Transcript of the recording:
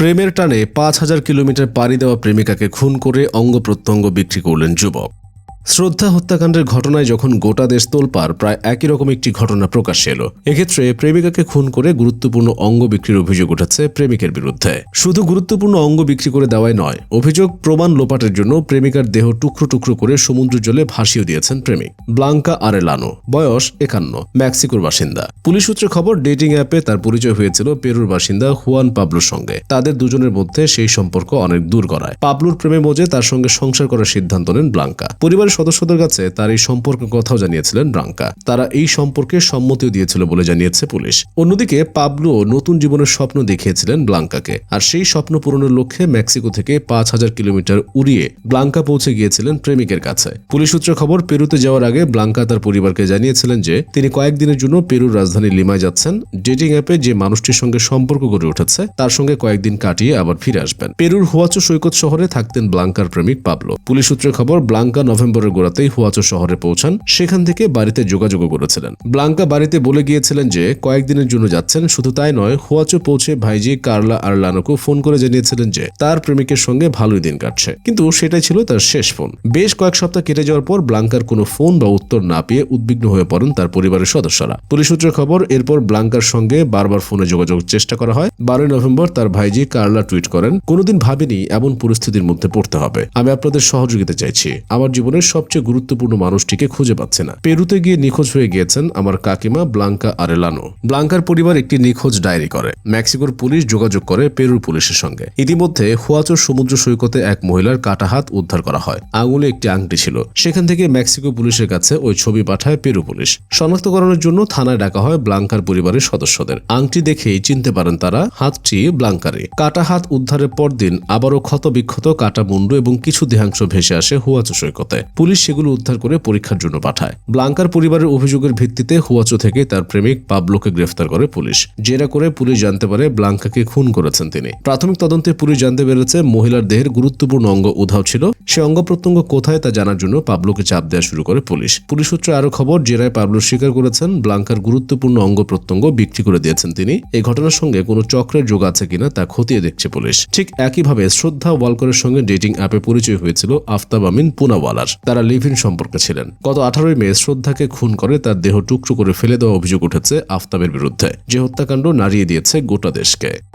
প্রেমের টানে পাঁচ হাজার কিলোমিটার পাড়ি দেওয়া প্রেমিকাকে খুন করে অঙ্গ প্রত্যঙ্গ বিক্রি করলেন যুবক। শ্রদ্ধা হত্যাকাণ্ডের ঘটনায় যখন গোটা দেশ তোলপার প্রায় একই রকম একটি ঘটনা প্রকাশ্যে এলো। এক্ষেত্রে প্রেমিকাকে খুন করে গুরুত্বপূর্ণ অঙ্গ বিক্রির অভিযোগ উঠেছে প্রেমিকের বিরুদ্ধে। শুধু গুরুত্বপূর্ণ অঙ্গ বিক্রি করে দেওয়াই নয়, অভিযোগ প্রমাণ লোপাটের জন্য প্রেমিকার দেহ টুকরো টুকরো করে সমুদ্র জলে ভাসিয়ে দিয়েছেন প্রেমিক। ব্লাঙ্কা আরেলানো, বয়স একান্ন, মেক্সিকোর বাসিন্দা। পুলিশ সূত্রে খবর, ডেটিং অ্যাপে তার পরিচয় হয়েছিল পেরুর বাসিন্দা হুয়ান পাবলোর সঙ্গে। তাদের দুজনের মধ্যে সেই সম্পর্ক অনেক দূর গড়ায়। পাবলুর প্রেমে মজে তার সঙ্গে সংসার করার সিদ্ধান্ত নেন ব্লাঙ্কা। পরিবারের সদস্যদের কাছে তার এই সম্পর্কের কথাও জানিয়েছিলেন ব্লাঙ্কা তারা এই সম্পর্কে সম্মতিও দিয়েছিল বলে জানিয়েছে পুলিশ। অন্যদিকে পাবলুও নতুন জীবনের স্বপ্ন দেখিয়েছিলেন ব্লাঙ্কাকে। আর সেই স্বপ্ন পূরণের লক্ষ্যে মেক্সিকো থেকে পাঁচ হাজার কিলোমিটার উড়িয়ে ব্লাঙ্কা পৌঁছে গিয়েছিলেন প্রেমিকের কাছে। পুলিশ সূত্রে খবর, পেরুতে যাওয়ার আগে ব্লাঙ্কা তার পরিবারকে জানিয়েছিলেন যে তিনি কয়েকদিনের জন্য পেরুর রাজধানী লিমায় যাচ্ছেন। ডেটিং অ্যাপে যে মানুষটির সঙ্গে সম্পর্ক গড়ে উঠেছে, তার সঙ্গে কয়েকদিন কাটিয়ে আবার ফিরে আসবেন। পেরুর হুয়াচো সৈকত শহরে থাকতেন ব্লাঙ্কার প্রেমিক পাবলো। পুলিশ সূত্রে খবর, ব্লাঙ্কা নভেম্বরের গোড়াতেই হুয়াচো শহরে পৌঁছান, সেখান থেকে বাড়িতে যোগাযোগ করেছিলেন। ব্লাঙ্কা বাড়িতে বলে গিয়েছিলেন যে, কয়েকদিনের জন্য যাচ্ছেন, শুধু তাই নয়, হুয়াচো পৌঁছে ভাইজি কার্লা আর লানোকে ফোন করে জানিয়েছিলেন যে, তার প্রেমিকের সঙ্গে ভালোই দিন কাটছে। কিন্তু সেটাই ছিল তার শেষ ফোন। বেশ কয়েক সপ্তাহ কেটে যাওয়ার পর ব্লাঙ্কার কোনো ফোন বা উত্তর না পেয়ে উদ্বিগ্ন হয়ে পড়েন তার পরিবারের সদস্যরা। পুলিশ সূত্রে খবর, এরপর ব্লাঙ্কার সঙ্গে বারবার ফোনে যোগাযোগ চেষ্টা করা হয়। বারোই নভেম্বর তার ভাইজি কার্লা টুইট করেন, কোনোদিন ভাবিনি এমন পরিস্থিতির মধ্যে পড়তে হবে। আমি আপনাদের সহযোগিতা চাইছি। আমার জীবনের সবচেয়ে গুরুত্বপূর্ণ মানুষটিকে খুঁজে পাচ্ছে না। পেরুতে গিয়ে নিখোঁজ হয়ে গিয়েছেন আমার কাকিমা ব্লাঙ্কা আরেলানো। ব্লাঙ্কার পরিবার একটি নিখোঁজ ডায়েরি করে। মেক্সিকোর পুলিশ যোগাযোগ করে পেরুর পুলিশের সঙ্গে। ইতিমধ্যে হুয়াচোর সমুদ্র সৈকতে এক মহিলার কাটা হাত উদ্ধার করা হয়। আঙুলে একটি আংটি ছিল। সেখান থেকে মেক্সিকো পুলিশের কাছে ওই ছবি পাঠায় পেরু পুলিশ। শনাক্তকরণের জন্য থানায় ডাকা হয় ব্লাঙ্কার পরিবারের সদস্যদের। আংটি দেখেই চিনতে পারেন তারা হাতটি ব্লাঙ্কারে কাটা হাত উদ্ধারের পরদিন আবারও ক্ষত বিক্ষত কাটা মুন্ডু এবং কিছু দেহাংশ ভেসে আসে হুয়াচো সৈকতে। পুলিশ সেগুলো উদ্ধার করে পরীক্ষার জন্য পাঠায়। ব্লাঙ্কার পরিবারের অভিযোগের ভিত্তিতে হুয়াচো থেকে তার প্রেমিক পাবলোকে গ্রেফতার করে পুলিশ। জেরা করে পুলিশ জানতে পারে ব্লাঙ্কাকে খুন করেছেন তিনি। প্রাথমিক তদন্তে পুলিশ জানতে পেরেছে মহিলার দেহের গুরুত্বপূর্ণ অঙ্গ উধাও ছিল। সে অঙ্গ প্রত্যঙ্গ কোথায় তা জানার জন্য পাবলোকে চাপ দেওয়া শুরু করে পুলিশ। পুলিশ সূত্রে আরও খবর, জেরায় পাবলো স্বীকার করেছেন ব্লাঙ্কার গুরুত্বপূর্ণ অঙ্গ প্রত্যঙ্গ বিক্রি করে দিয়েছেন তিনি। এই ঘটনার সঙ্গে কোনো চক্রের যোগ আছে কিনা তা খতিয়ে দেখছে পুলিশ। ঠিক একইভাবে শ্রদ্ধা ওয়ালকরের সঙ্গে ডেটিং অ্যাপে পরিচয় হয়েছিল আফতাব আমিন পুনাওয়ালার। তারা লিভিন সম্পর্কে ছিলেন। গত আঠারোই মে শ্রদ্ধাকে খুন করে তার দেহ টুকরো করে ফেলে দেওয়া অভিযোগ উঠেছে আফতাবের বিরুদ্ধে। যে হত্যাকাণ্ড নাড়িয়ে দিয়েছে গোটা দেশকে।